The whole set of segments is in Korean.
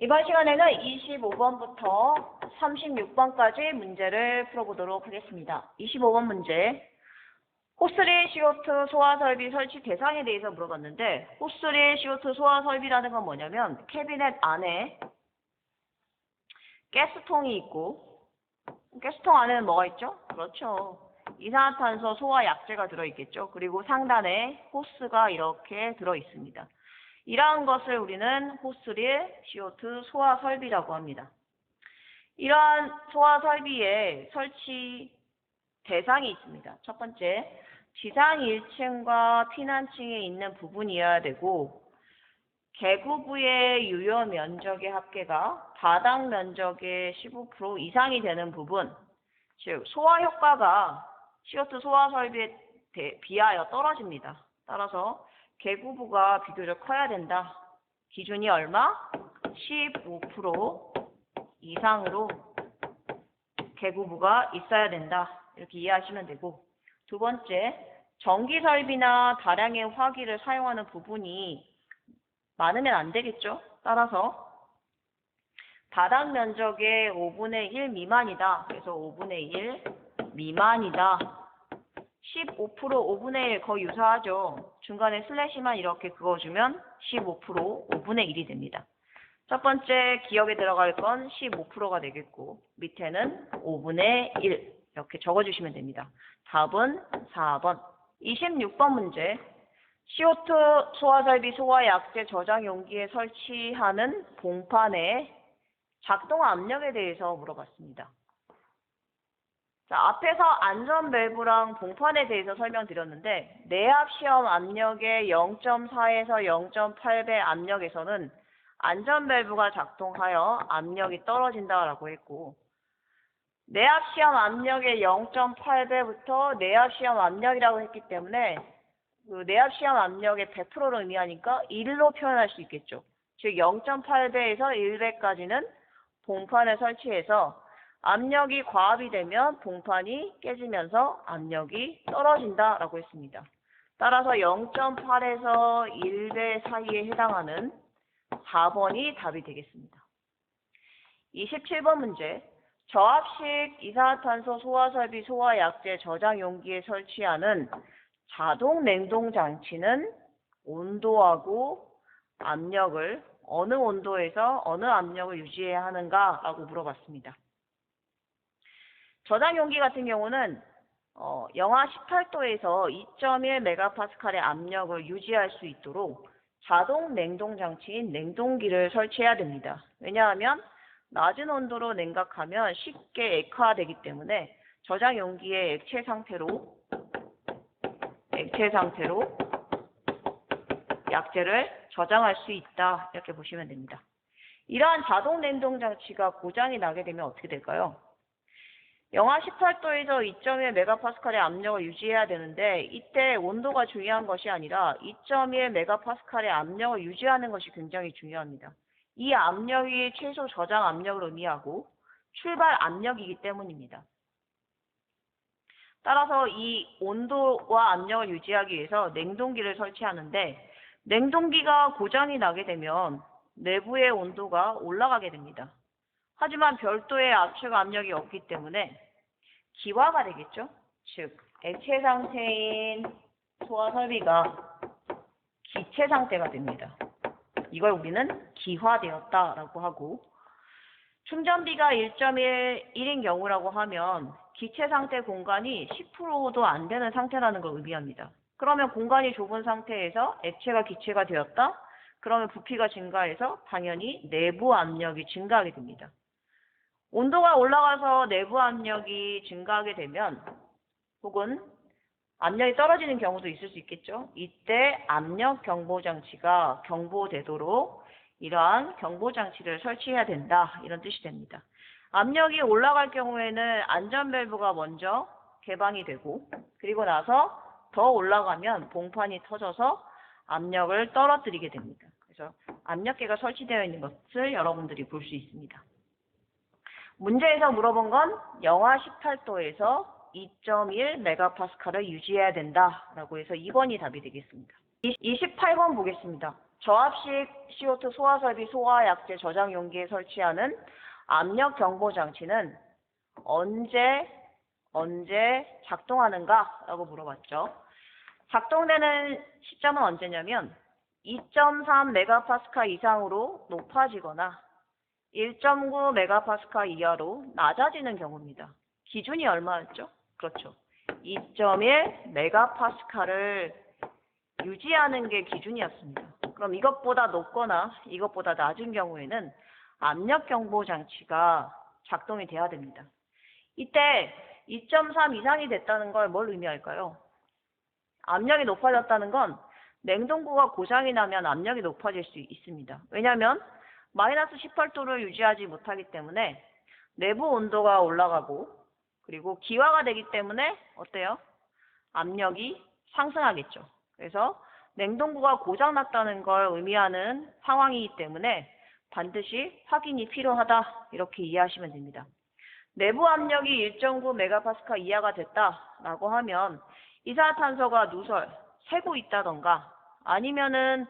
이번 시간에는 25번부터 36번까지 문제를 풀어보도록 하겠습니다. 25번 문제. 호스리 CO2 소화 설비 설치 대상에 대해서 물어봤는데 호스리 CO2 소화 설비라는 건 뭐냐면 캐비넷 안에 가스통이 있고 가스통 안에는 뭐가 있죠? 그렇죠. 이산화탄소 소화 약재가 들어있겠죠. 그리고 상단에 호스가 이렇게 들어있습니다. 이러한 것을 우리는 호스리의 CO2 소화 설비라고 합니다. 이러한 소화 설비에 설치 대상이 있습니다. 첫 번째, 지상 1층과 피난층에 있는 부분이어야 되고 개구부의 유효 면적의 합계가 바닥 면적의 15% 이상이 되는 부분, 즉 소화 효과가 CO2 소화 설비에 대- 비하여 떨어집니다. 따라서 개구부가 비교적 커야 된다. 기준이 얼마? 15% 이상으로 개구부가 있어야 된다. 이렇게 이해하시면 되고 두 번째, 전기 설비나 다량의 화기를 사용하는 부분이 많으면 안 되겠죠. 따라서 바닥 면적의 5분의 1 미만이다. 그래서 5분의 1 미만이다. 15% 5분의 1 거의 유사하죠. 중간에 슬래시만 이렇게 그어주면 15% 5분의 1이 됩니다. 첫 번째 기억에 들어갈 건 15%가 되겠고 밑에는 5분의 1 이렇게 적어주시면 됩니다. 답은 4번. 26번 문제. CO2 소화설비 소화 약재 저장 용기에 설치하는 봉판의 작동 압력에 대해서 물어봤습니다. 자, 앞에서 안전 밸브랑 봉판에 대해서 설명드렸는데 내압 시험 압력의 0.4에서 0.8배 압력에서는 안전 밸브가 작동하여 압력이 떨어진다라고 했고 내압 시험 압력의 0.8배부터 내압 시험 압력이라고 했기 때문에 그 내압 시험 압력의 100%를 의미하니까 1로 표현할 수 있겠죠. 즉 0.8배에서 1배까지는 봉판에 설치해서 압력이 과압이 되면 봉판이 깨지면서 압력이 떨어진다라고 했습니다. 따라서 0.8에서 1배 사이에 해당하는 4번이 답이 되겠습니다. 27번 문제. 저압식 이산화탄소 소화설비 소화약재 저장 용기에 설치하는 자동 냉동 장치는 온도하고 압력을 어느 온도에서 어느 압력을 유지해야 하는가라고 물어봤습니다. 저장 용기 같은 경우는 어, 영하 18도에서 2.1 메가파스칼의 압력을 유지할 수 있도록 자동 냉동 장치인 냉동기를 설치해야 됩니다. 왜냐하면 낮은 온도로 냉각하면 쉽게 액화되기 때문에 저장 용기의 액체 상태로 액체 상태로 약재를 저장할 수 있다 이렇게 보시면 됩니다. 이러한 자동 냉동 장치가 고장이 나게 되면 어떻게 될까요? 영하 18도에서 2.1 메가파스칼의 압력을 유지해야 되는데 이때 온도가 중요한 것이 아니라 2.1 메가파스칼의 압력을 유지하는 것이 굉장히 중요합니다. 이 압력이 최소 저장 압력을 의미하고 출발 압력이기 때문입니다. 따라서 이 온도와 압력을 유지하기 위해서 냉동기를 설치하는데 냉동기가 고장이 나게 되면 내부의 온도가 올라가게 됩니다. 하지만 별도의 압축 압력이 없기 때문에 기화가 되겠죠. 즉 액체 상태인 소화 설비가 기체 상태가 됩니다. 이걸 우리는 기화되었다라고 하고 충전비가 1.1인 경우라고 하면 기체 상태 공간이 10%도 안 되는 상태라는 걸 의미합니다. 그러면 공간이 좁은 상태에서 액체가 기체가 되었다? 그러면 부피가 증가해서 당연히 내부 압력이 증가하게 됩니다. 온도가 올라가서 내부 압력이 증가하게 되면 혹은 압력이 떨어지는 경우도 있을 수 있겠죠. 이때 압력 경보 장치가 경보되도록 이러한 경보 장치를 설치해야 된다. 이런 뜻이 됩니다. 압력이 올라갈 경우에는 안전 밸브가 먼저 개방이 되고 그리고 나서 더 올라가면 봉판이 터져서 압력을 떨어뜨리게 됩니다. 그래서 압력계가 설치되어 있는 것을 여러분들이 볼 수 있습니다. 문제에서 물어본 건 영하 18도에서 2.1 메가파스칼을 유지해야 된다라고 해서 2번이 답이 되겠습니다. 28번 보겠습니다. 저압식 CO2 소화 설비 소화 약제 저장 용기에 설치하는 압력 경보 장치는 언제 언제 작동하는가라고 물어봤죠. 작동되는 시점은 언제냐면 2.3 메가파스칼 이상으로 높아지거나 1.9 메가파스칼 이하로 낮아지는 경우입니다. 기준이 얼마였죠? 그렇죠. 2.1 메가파스칼을 유지하는 게 기준이었습니다. 그럼 이것보다 높거나 이것보다 낮은 경우에는 압력 경보 장치가 작동이 돼야 됩니다. 이때 2.3 이상이 됐다는 걸 뭘 의미할까요? 압력이 높아졌다는 건 냉동고가 고장이 나면 압력이 높아질 수 있습니다. 왜냐하면 마이너스 18도를 유지하지 못하기 때문에 내부 온도가 올라가고 그리고 기화가 되기 때문에 어때요? 압력이 상승하겠죠. 그래서 냉동고가 고장났다는 걸 의미하는 상황이기 때문에 반드시 확인이 필요하다 이렇게 이해하시면 됩니다. 내부 압력이 1.9 메가파스칼 이하가 됐다라고 하면 이산화탄소가 누설, 새고 있다던가 아니면은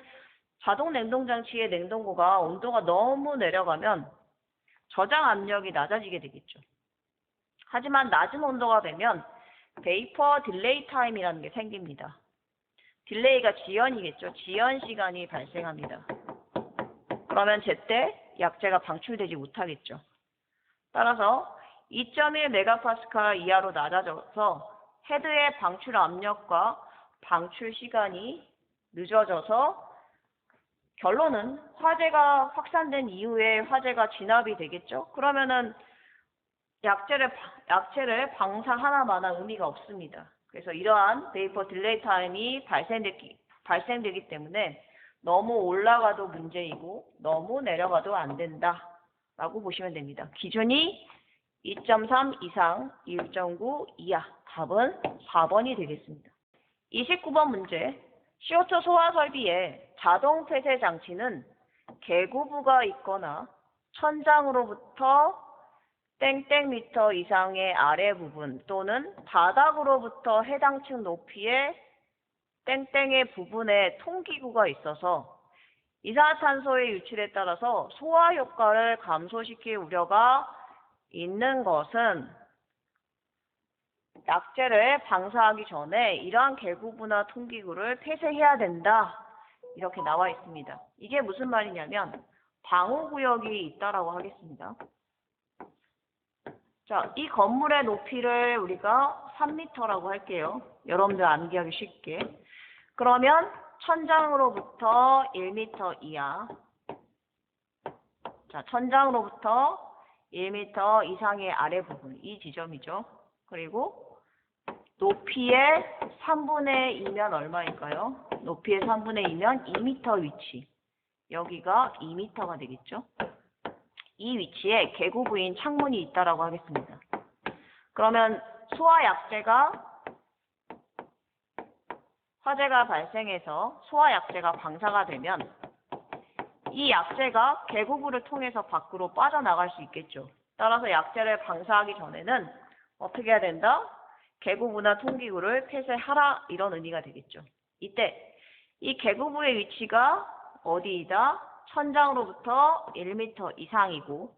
자동 냉동 장치의 냉동고가 온도가 너무 내려가면 저장 압력이 낮아지게 되겠죠. 하지만 낮은 온도가 되면 베이퍼 딜레이 타임이라는 게 생깁니다. 딜레이가 지연이겠죠. 지연 시간이 발생합니다. 그러면 제때 약재가 방출되지 못하겠죠. 따라서 2.1 메가파스칼 이하로 낮아져서 헤드의 방출 압력과 방출 시간이 늦어져서 결론은 화재가 확산된 이후에 화재가 진압이 되겠죠. 그러면은 약재를 바- 약체를 방사 하나마나 의미가 없습니다. 그래서 이러한 베이퍼 딜레이 타임이 발생되기 발생되기 때문에 너무 올라가도 문제이고 너무 내려가도 안 된다라고 보시면 됩니다. 기준이 2.3 이상 1.9 이하 답은 4번이 되겠습니다. 29번 문제 CO2 소화 설비의 자동 폐쇄 장치는 개구부가 있거나 천장으로부터 땡땡 미터 이상의 아래 부분 또는 바닥으로부터 해당 층 높이의 땡땡의 부분에 통기구가 있어서 이산화탄소의 유출에 따라서 소화 효과를 감소시킬 우려가 있는 것은 약재를 방사하기 전에 이러한 개구부나 통기구를 폐쇄해야 된다. 이렇게 나와 있습니다. 이게 무슨 말이냐면 방호구역이 있다라고 하겠습니다. 자, 이 건물의 높이를 우리가 3m라고 할게요. 여러분들 암기하기 쉽게. 그러면 천장으로부터 1m 이하. 자, 천장으로부터 1m 이상의 아래 부분, 이 지점이죠. 그리고 높이의 3분의 2면 얼마일까요? 높이의 3분의 2면 2m 위치. 여기가 2m가 되겠죠? 이 위치에 개구부인 창문이 있다라고 하겠습니다. 그러면 소화 약재가 화재가 발생해서 소화 약재가 방사가 되면 이 약재가 개구부를 통해서 밖으로 빠져나갈 수 있겠죠. 따라서 약재를 방사하기 전에는 어떻게 해야 된다? 개구부나 통기구를 폐쇄하라 이런 의미가 되겠죠. 이때 이 개구부의 위치가 어디이다? 천장으로부터 1m 이상이고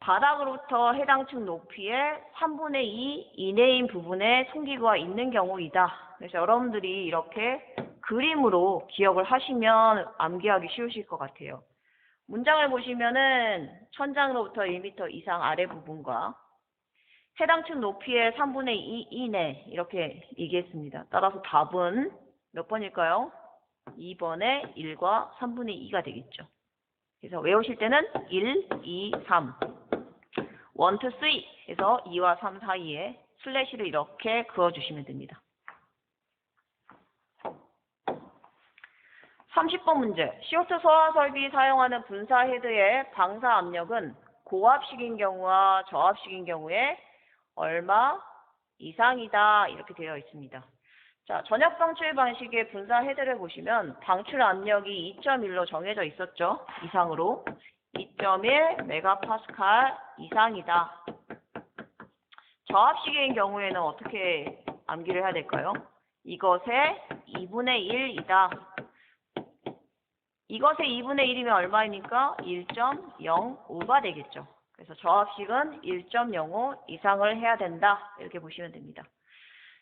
바닥으로부터 해당 층 높이의 3분의 2 이내인 부분에 통기구가 있는 경우이다. 그래서 여러분들이 이렇게 그림으로 기억을 하시면 암기하기 쉬우실 것 같아요. 문장을 보시면은 천장으로부터 1m 이상 아래 부분과 해당 층 높이의 3분의 2 이내 이렇게 얘기했습니다. 따라서 답은 몇 번일까요? 2번에 1과 3분의 2가 되겠죠. 그래서 외우실 때는 1, 2, 3, 1, 2, 3 해서 2와 3 사이에 슬래시를 이렇게 그어주시면 됩니다. 30번 문제. CO2 소화 설비 사용하는 분사 헤드의 방사 압력은 고압식인 경우와 저압식인 경우에 얼마 이상이다 이렇게 되어 있습니다. 자, 전역 방출 방식의 분사 헤드를 보시면 방출 압력이 2.1로 정해져 있었죠. 이상으로. 2.1 메가파스칼 이상이다. 저압식인 경우에는 어떻게 암기를 해야 될까요? 이것의 2분의 1이다. 이것의 2분의 1이면 얼마입니까? 1.05가 되겠죠. 그래서 저합식은 1.05 이상을 해야 된다. 이렇게 보시면 됩니다.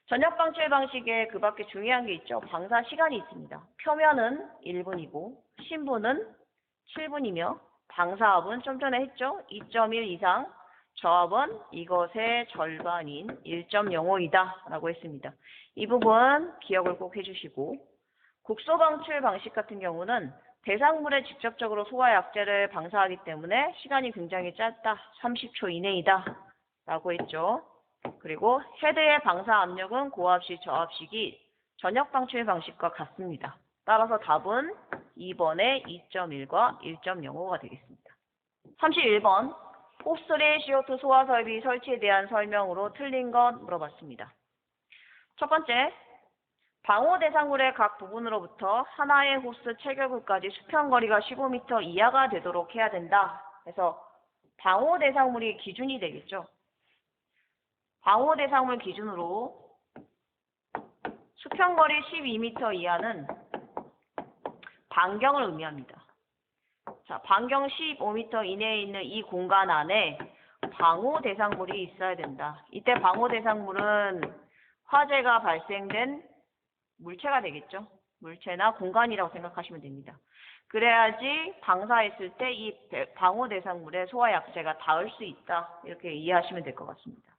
전역 방출 방식에 그 밖에 중요한 게 있죠. 방사 시간이 있습니다. 표면은 1분이고 신분은 7분이며 방사압은 좀 전에 했죠. 2.1 이상 저압은 이것의 절반인 1.05이다 라고 했습니다. 이 부분 기억을 꼭 해주시고 국소 방출 방식 같은 경우는 대상물에 직접적으로 소화 약제를 방사하기 때문에 시간이 굉장히 짧다. 30초 이내이다. 라고 했죠. 그리고 헤드의 방사 압력은 고압식, 저압식이 전역 방출 방식과 같습니다. 따라서 답은 2번의 2.1과 1.05가 되겠습니다. 31번 홉스리 CO2 소화 설비 설치에 대한 설명으로 틀린 것 물어봤습니다. 첫 번째, 방호 대상물의 각 부분으로부터 하나의 호스 체결부까지 수평 거리가 15m 이하가 되도록 해야 된다. 그래서 방호 대상물이 기준이 되겠죠. 방호 대상물 기준으로 수평 거리 12m 이하는 반경을 의미합니다. 자, 반경 15m 이내에 있는 이 공간 안에 방호 대상물이 있어야 된다. 이때 방호 대상물은 화재가 발생된 물체가 되겠죠. 물체나 공간이라고 생각하시면 됩니다. 그래야지 방사했을 때 이 방호 대상물에 소화 약제가 닿을 수 있다. 이렇게 이해하시면 될 것 같습니다.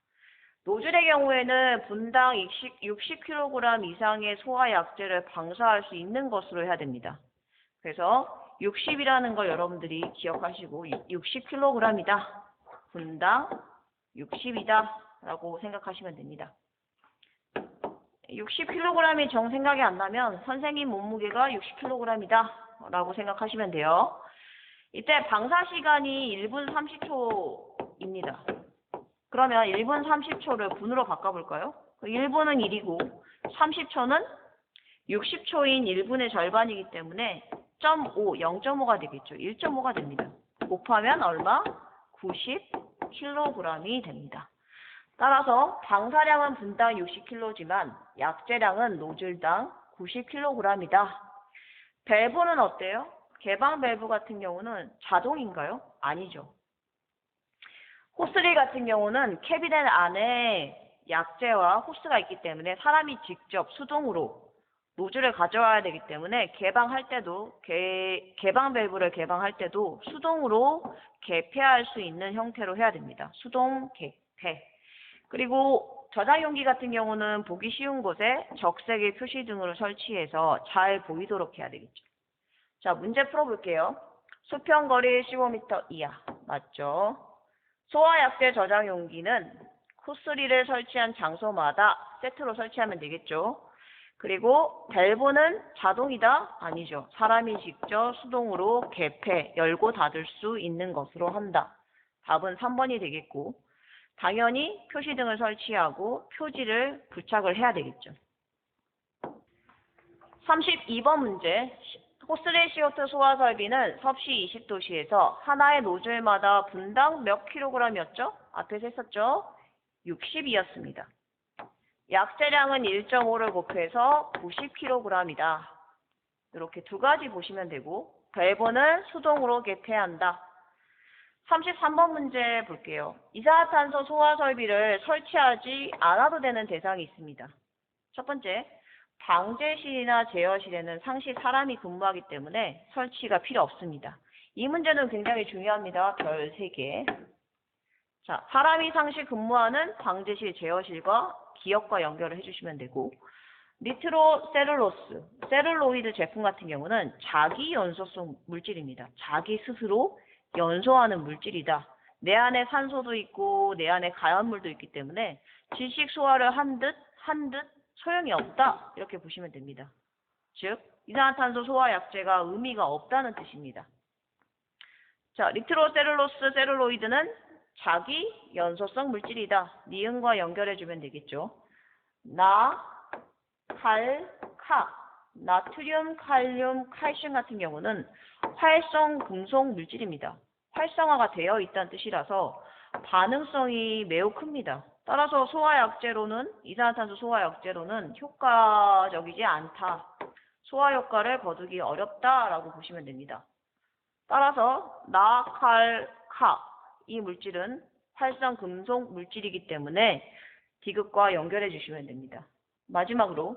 노즐의 경우에는 분당 60, 60kg 이상의 소화 약제를 방사할 수 있는 것으로 해야 됩니다. 그래서 60이라는 걸 여러분들이 기억하시고 60kg이다. 분당 60이다. 라고 생각하시면 됩니다. 60kg이 정 생각이 안 나면 선생님 몸무게가 60kg이다. 라고 생각하시면 돼요. 이때 방사 시간이 1분 30초입니다. 그러면 1분 30초를 분으로 바꿔볼까요? 1분은 1이고 30초는 60초인 1분의 절반이기 때문에 0.5, 0.5가 되겠죠. 1.5가 됩니다. 곱하면 얼마? 90kg이 됩니다. 따라서 방사량은 분당 60kg지만 약제량은 노즐당 90kg이다. 밸브는 어때요? 개방 밸브 같은 경우는 자동인가요? 아니죠. 호스리 같은 경우는 캐비넷 안에 약제와 호스가 있기 때문에 사람이 직접 수동으로 노즐을 가져와야 되기 때문에 개방할 때도 개, 개방 밸브를 개방할 때도 수동으로 개폐할 수 있는 형태로 해야 됩니다. 수동 개폐. 그리고 저장 용기 같은 경우는 보기 쉬운 곳에 적색의 표시 등으로 설치해서 잘 보이도록 해야 되겠죠. 자, 문제 풀어볼게요. 수평 거리 15m 이하. 맞죠? 소화약제 저장 용기는 코스리를 설치한 장소마다 세트로 설치하면 되겠죠. 그리고 밸브는 자동이다? 아니죠. 사람이 직접 수동으로 개폐, 열고 닫을 수 있는 것으로 한다. 답은 3번이 되겠고 당연히 표시 등을 설치하고 표지를 부착을 해야 되겠죠. 32번 문제. 호스레 CO2 소화 설비는 섭씨 20도시에서 하나의 노즐마다 분당 몇 킬로그램이었죠? 앞에서 했었죠? 60이었습니다. 약제량은 1.5를 곱해서 90kg이다. 이렇게 두 가지 보시면 되고 밸브는 수동으로 개폐한다. 33번 문제 볼게요. 이산화탄소 소화 설비를 설치하지 않아도 되는 대상이 있습니다. 첫 번째, 방제실이나 제어실에는 상시 사람이 근무하기 때문에 설치가 필요 없습니다. 이 문제는 굉장히 중요합니다. 별 3개. 자, 사람이 상시 근무하는 방제실, 제어실과 기억과 연결을 해주시면 되고 니트로 셀룰로스, 셀룰로이드 제품 같은 경우는 자기 연소성 물질입니다. 자기 스스로 연소하는 물질이다. 내 안에 산소도 있고 내 안에 가연물도 있기 때문에 질식 소화를 한 듯 한 듯 소용이 없다. 이렇게 보시면 됩니다. 즉 이산화탄소 소화 약제가 의미가 없다는 뜻입니다. 자, 리트로셀룰로스 셀룰로이드는 자기 연소성 물질이다. 니은과 연결해주면 되겠죠. 나, 칼, 카, 나트륨, 칼륨, 칼슘 같은 경우는 활성 금속 물질입니다. 활성화가 되어 있다는 뜻이라서 반응성이 매우 큽니다. 따라서 소화약제로는 이산화탄소 소화약제로는 효과적이지 않다. 소화 효과를 거두기 어렵다라고 보시면 됩니다. 따라서 나, 칼, 카 이 물질은 활성 금속 물질이기 때문에 디귿과 연결해 주시면 됩니다. 마지막으로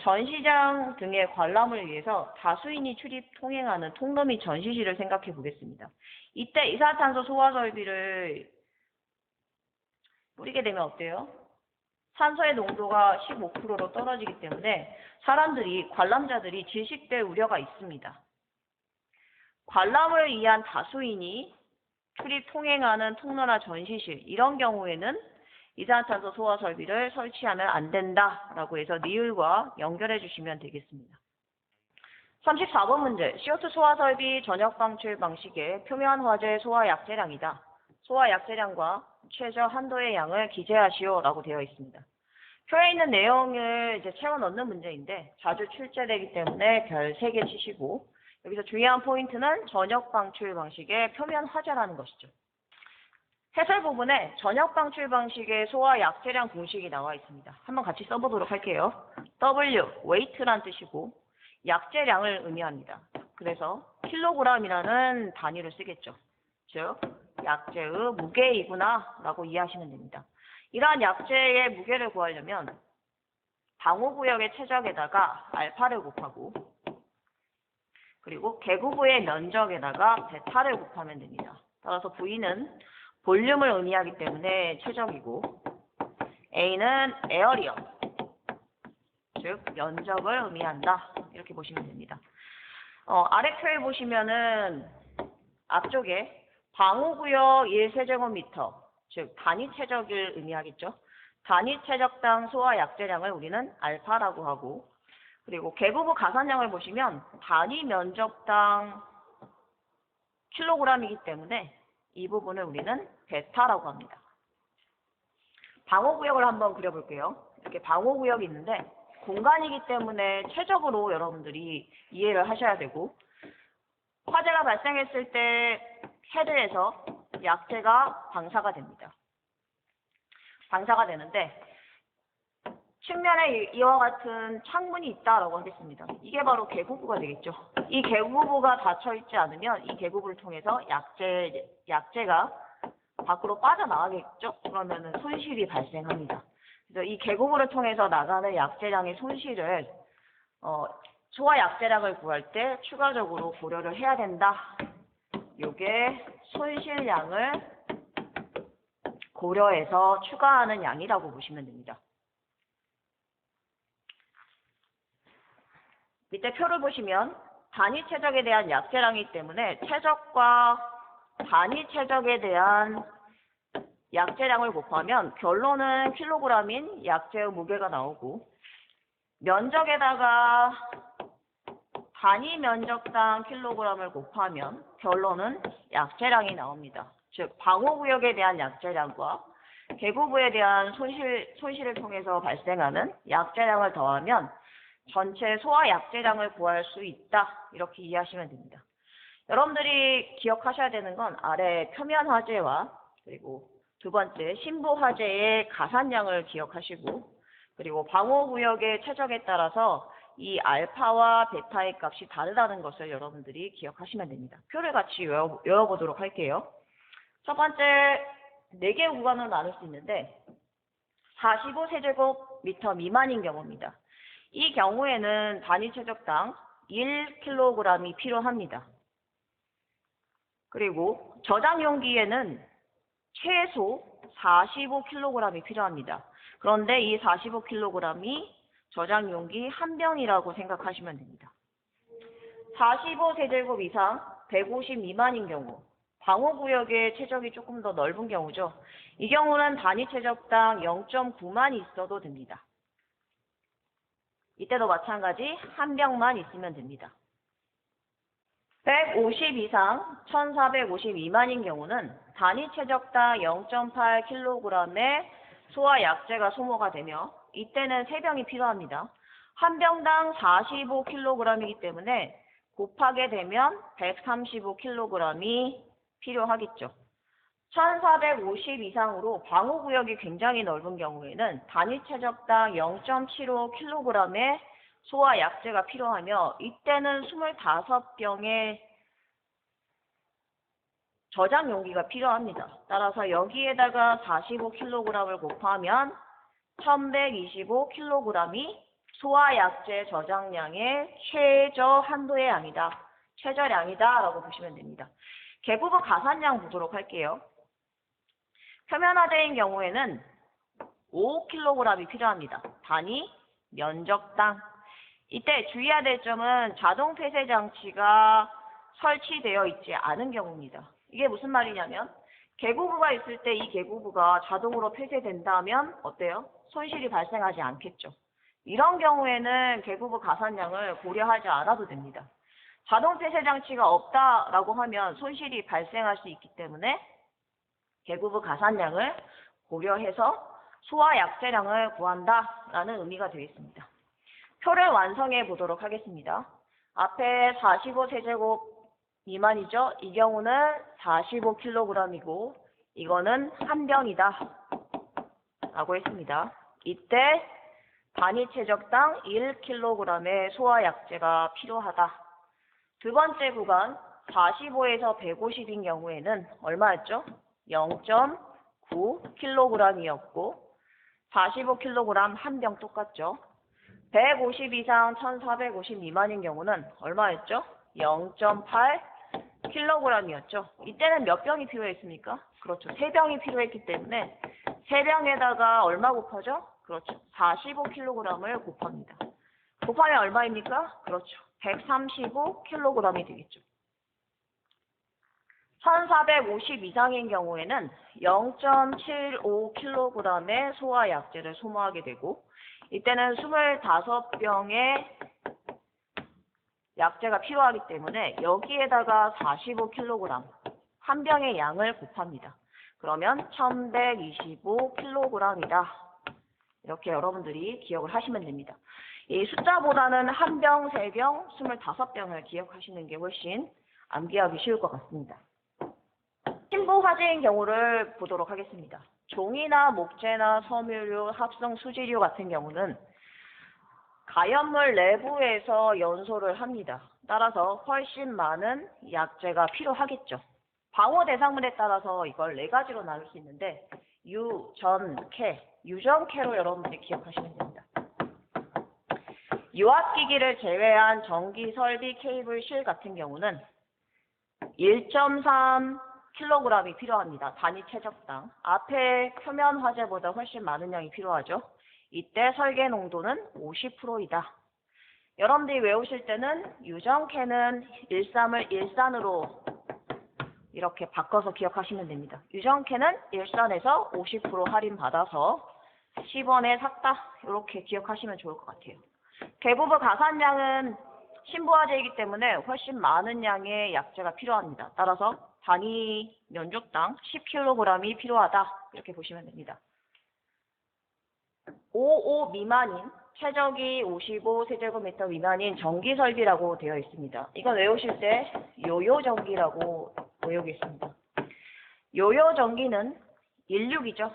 전시장 등의 관람을 위해서 다수인이 출입 통행하는 통로 및 전시실을 생각해 보겠습니다. 이때 이산화탄소 소화 설비를 뿌리게 되면 어때요? 산소의 농도가 15%로 떨어지기 때문에 사람들이 관람자들이 질식될 우려가 있습니다. 관람을 위한 다수인이 출입 통행하는 통로나 전시실 이런 경우에는 이산화탄소 소화 설비를 설치하면 안 된다라고 해서 니을과 연결해 주시면 되겠습니다. 34번 문제 CO2 소화 설비 전역 방출 방식의 표면 화재 소화 약재량이다. 소화 약재량과 최저 한도의 양을 기재하시오라고 되어 있습니다. 표에 있는 내용을 이제 채워 넣는 문제인데 자주 출제되기 때문에 별 3개 치시고 여기서 중요한 포인트는 전역 방출 방식의 표면 화재라는 것이죠. 해설 부분에 전역 방출 방식의 소화 약재량 공식이 나와 있습니다. 한번 같이 써보도록 할게요. W, weight란 뜻이고 약재량을 의미합니다. 그래서 킬로그램이라는 단위를 쓰겠죠. 즉, 약재의 무게이구나 라고 이해하시면 됩니다. 이러한 약재의 무게를 구하려면 방호구역의 최적에다가 알파를 곱하고 그리고 개구부의 면적에다가 베타를 곱하면 됩니다. 따라서 V는 볼륨을 의미하기 때문에 최적이고 A는 에어리어 즉 면적을 의미한다 이렇게 보시면 됩니다. 어, 아래 표에 보시면은 앞쪽에 방호구역 1세제곱미터 즉 단위 최적을 의미하겠죠. 단위 최적당 소화 약재량을 우리는 알파라고 하고 그리고 개구부 가산량을 보시면 단위 면적당 킬로그램이기 때문에 이 부분을 우리는 베타라고 합니다. 방호구역을 한번 그려볼게요. 이렇게 방호구역이 있는데 공간이기 때문에 최적으로 여러분들이 이해를 하셔야 되고 화재가 발생했을 때 헤드에서 약재가 방사가 됩니다. 방사가 되는데 측면에 이- 이와 같은 창문이 있다라고 하겠습니다. 이게 바로 개구부가 되겠죠. 이 개구부가 닫혀 있지 않으면 이 개구부를 통해서 약재 약재가 밖으로 빠져나가겠죠. 그러면은 손실이 발생합니다. 그래서 이 개구부를 통해서 나가는 약재량의 손실을 어, 소화 약재량을 구할 때 추가적으로 고려를 해야 된다. 요게 손실량을 고려해서 추가하는 양이라고 보시면 됩니다. 밑에 표를 보시면 단위 최적에 대한 약재량이기 때문에 최적과 단위 최적에 대한 약재량을 곱하면 결론은 킬로그램인 약재의 무게가 나오고 면적에다가 단위 면적당 킬로그램을 곱하면 결론은 약재량이 나옵니다. 즉 방호구역에 대한 약재량과 개구부에 대한 손실, 손실을 통해서 발생하는 약재량을 더하면 전체 소화 약재량을 구할 수 있다. 이렇게 이해하시면 됩니다. 여러분들이 기억하셔야 되는 건 아래 표면 화재와 그리고 두 번째 신부 화재의 가산량을 기억하시고 그리고 방호구역의 최적에 따라서 이 알파와 베타의 값이 다르다는 것을 여러분들이 기억하시면 됩니다. 표를 같이 외워, 외워보도록 할게요. 첫 번째, 4개 구간으로 나눌 수 있는데 45세제곱미터 미만인 경우입니다. 이 경우에는 단위 최적당 1kg이 필요합니다. 그리고 저장 용기에는 최소 45kg이 필요합니다. 그런데 이 45kg이 저장 용기 한 병이라고 생각하시면 됩니다. 45세제곱 이상 150 미만인 경우 방호구역의 최적이 조금 더 넓은 경우죠. 이 경우는 단위 최적당 0.9만 있어도 됩니다. 이때도 마찬가지 한 병만 있으면 됩니다. 150 이상 1450 미만인 경우는 단위 최적당 0.8kg의 소화 약재가 소모가 되며 이때는 3병이 필요합니다. 한 병당 45kg이기 때문에 곱하게 되면 135kg이 필요하겠죠. 1450 이상으로 방호구역이 굉장히 넓은 경우에는 단위 최적당 0.75kg의 소화 약제가 필요하며 이때는 25병의 저장 용기가 필요합니다. 따라서 여기에다가 45kg을 곱하면 1125kg이 소화약제 저장량의 최저 한도의 양이다. 최저량이다. 라고 보시면 됩니다. 개부부 가산량 보도록 할게요. 표면화제인 경우에는 5kg이 필요합니다. 단위 면적당. 이때 주의해야 될 점은 자동 폐쇄 장치가 설치되어 있지 않은 경우입니다. 이게 무슨 말이냐면 개구부가 있을 때 이 개구부가 자동으로 폐쇄된다면 어때요? 손실이 발생하지 않겠죠. 이런 경우에는 개구부 가산량을 고려하지 않아도 됩니다. 자동 폐쇄 장치가 없다라고 하면 손실이 발생할 수 있기 때문에 개구부 가산량을 고려해서 소화 약재량을 구한다라는 의미가 되겠습니다. 표를 완성해 보도록 하겠습니다. 앞에 45세제곱 미만이죠. 이 경우는 45kg이고 이거는 한 병이다 라고 했습니다. 이때 단위 체적당 1kg의 소화 약재가 필요하다. 두 번째 구간 45에서 150인 경우에는 얼마였죠? 0.9kg이었고 45kg 한 병 똑같죠? 150 이상 1450 미만인 경우는 얼마였죠? 0.8kg이었죠. 이때는 몇 병이 필요했습니까? 그렇죠. 3병이 필요했기 때문에 3병에다가 얼마 곱하죠? 그렇죠. 45kg을 곱합니다. 곱하면 얼마입니까? 그렇죠. 135kg이 되겠죠. 1450 이상인 경우에는 0.75kg의 소화 약재를 소모하게 되고 이때는 25병의 약재가 필요하기 때문에 여기에다가 45kg 한 병의 양을 곱합니다. 그러면 1125kg이다. 이렇게 여러분들이 기억을 하시면 됩니다. 이 숫자보다는 한 병, 세 병, 25병을 기억하시는 게 훨씬 암기하기 쉬울 것 같습니다. 신부 화재인 경우를 보도록 하겠습니다. 종이나 목재나 섬유류, 합성 수지류 같은 경우는 가연물 내부에서 연소를 합니다. 따라서 훨씬 많은 약재가 필요하겠죠. 방호 대상물에 따라서 이걸 네 가지로 나눌 수 있는데 유, 전, 캐, 유전 캐로 여러분들이 기억하시면 됩니다. 유압기기를 제외한 전기 설비 케이블 실 같은 경우는 1.3kg이 필요합니다. 단위 최적당. 앞에 표면 화재보다 훨씬 많은 양이 필요하죠. 이때 설계 농도는 50%이다. 여러분들이 외우실 때는 유정캐는 13을 일산으로 이렇게 바꿔서 기억하시면 됩니다. 유정캐는 일산에서 50% 할인 받아서 10원에 샀다. 이렇게 기억하시면 좋을 것 같아요. 대부분 가산량은 신부화재이기 때문에 훨씬 많은 양의 약재가 필요합니다. 따라서 단위 면적당 10kg이 필요하다. 이렇게 보시면 됩니다. 55 미만인 최적이 55세제곱미터 미만인 전기 설비라고 되어 있습니다. 이건 외우실 때 요요 전기라고 외우겠습니다. 요요 전기는 인류이죠.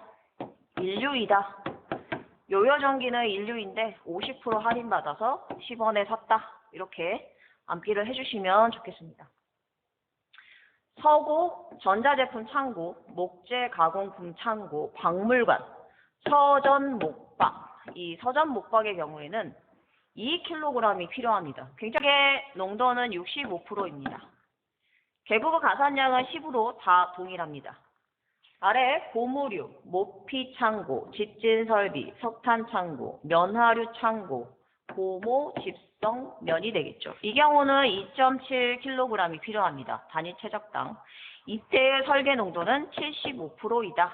인류이다. 요요 전기는 인류인데 50% 할인받아서 10원에 샀다. 이렇게 암기를 해주시면 좋겠습니다. 서고, 전자제품 창고, 목재 가공품 창고, 박물관, 서전 목박. 이 서전 목박의 경우에는 2kg이 필요합니다. 굉장히 농도는 65%입니다. 개부부 가산량은 10으로 다 동일합니다. 아래 고무류, 모피 창고, 집진 설비, 석탄 창고, 면화류 창고, 고모, 집성, 면이 되겠죠. 이 경우는 2.7kg이 필요합니다. 단위 최적당. 이때의 설계 농도는 75%이다.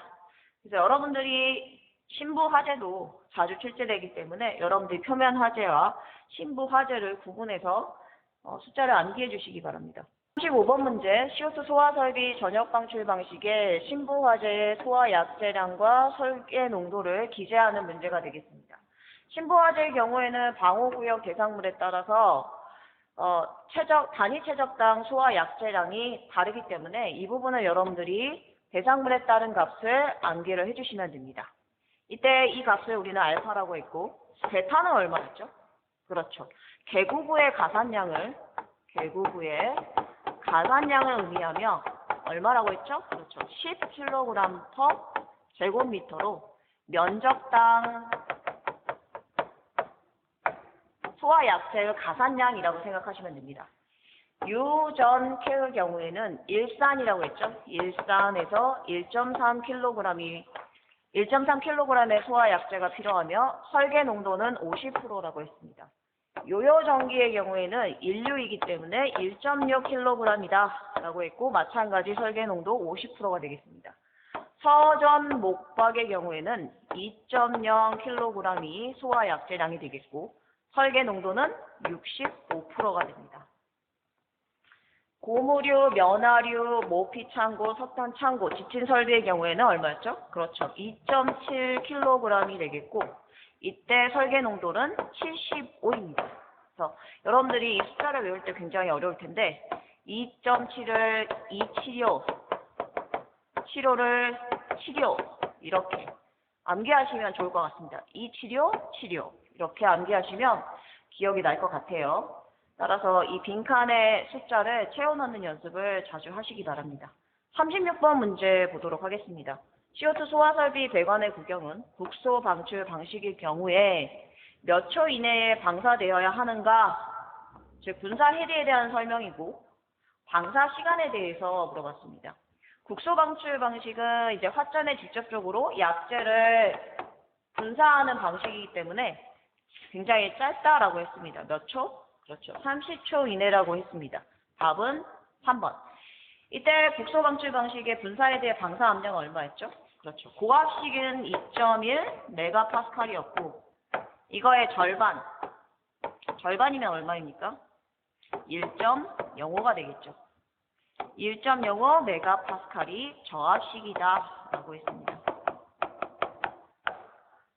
그래서 여러분들이 신부 화재도 자주 출제되기 때문에 여러분들이 표면 화재와 신부 화재를 구분해서 어, 숫자를 암기해 주시기 바랍니다. 35번 문제 CO2 소화 설비 전역 방출 방식의 신부 화재의 소화 약재량과 설계 농도를 기재하는 문제가 되겠습니다. 신부 화재의 경우에는 방호구역 대상물에 따라서 어, 최적 단위 최적당 소화 약재량이 다르기 때문에 이 부분을 여러분들이 대상물에 따른 값을 암기를 해주시면 됩니다. 이때 이 값을 우리는 알파라고 했고 베타는 얼마였죠? 그렇죠. 개구부의 가산량을 개구부의 가산량을 의미하며 얼마라고 했죠? 그렇죠. 10kg per 제곱미터로 면적당 소화 약체의 가산량이라고 생각하시면 됩니다. 유전 캐의 경우에는 일산이라고 했죠. 일산에서 1.3kg이 1.3kg의 소화 약제가 필요하며 설계 농도는 50%라고 했습니다. 요요 전기의 경우에는 인류이기 때문에 1.6kg이다 라고 했고 마찬가지 설계 농도 50%가 되겠습니다. 서전 목박의 경우에는 2.0kg이 소화 약제량이 되겠고 설계 농도는 65%가 됩니다. 고무류, 면화류, 모피 창고, 석탄 창고, 지친 설비의 경우에는 얼마였죠? 그렇죠. 2.7kg이 되겠고 이때 설계 농도는 75입니다. 그래서 여러분들이 이 숫자를 외울 때 굉장히 어려울 텐데 2.7을 276, 7호를 76 이렇게 암기하시면 좋을 것 같습니다. 276, 76 이렇게 암기하시면 기억이 날 것 같아요. 따라서 이 빈칸에 숫자를 채워넣는 연습을 자주 하시기 바랍니다. 36번 문제 보도록 하겠습니다. CO2 소화 설비 배관의 구경은 국소 방출 방식의 경우에 몇 초 이내에 방사되어야 하는가? 즉 분사 해리에 대한 설명이고 방사 시간에 대해서 물어봤습니다. 국소 방출 방식은 이제 화전에 직접적으로 약재를 분사하는 방식이기 때문에 굉장히 짧다라고 했습니다. 몇 초? 그렇죠. 30초 이내라고 했습니다. 답은 3번. 이때 국소 방출 방식의 분사에 대해 방사 압력은 얼마였죠? 그렇죠. 고압식은 2.1 메가파스칼이었고 이거의 절반. 절반이면 얼마입니까? 1.05가 되겠죠. 1.05 메가파스칼이 저압식이다 라고 했습니다.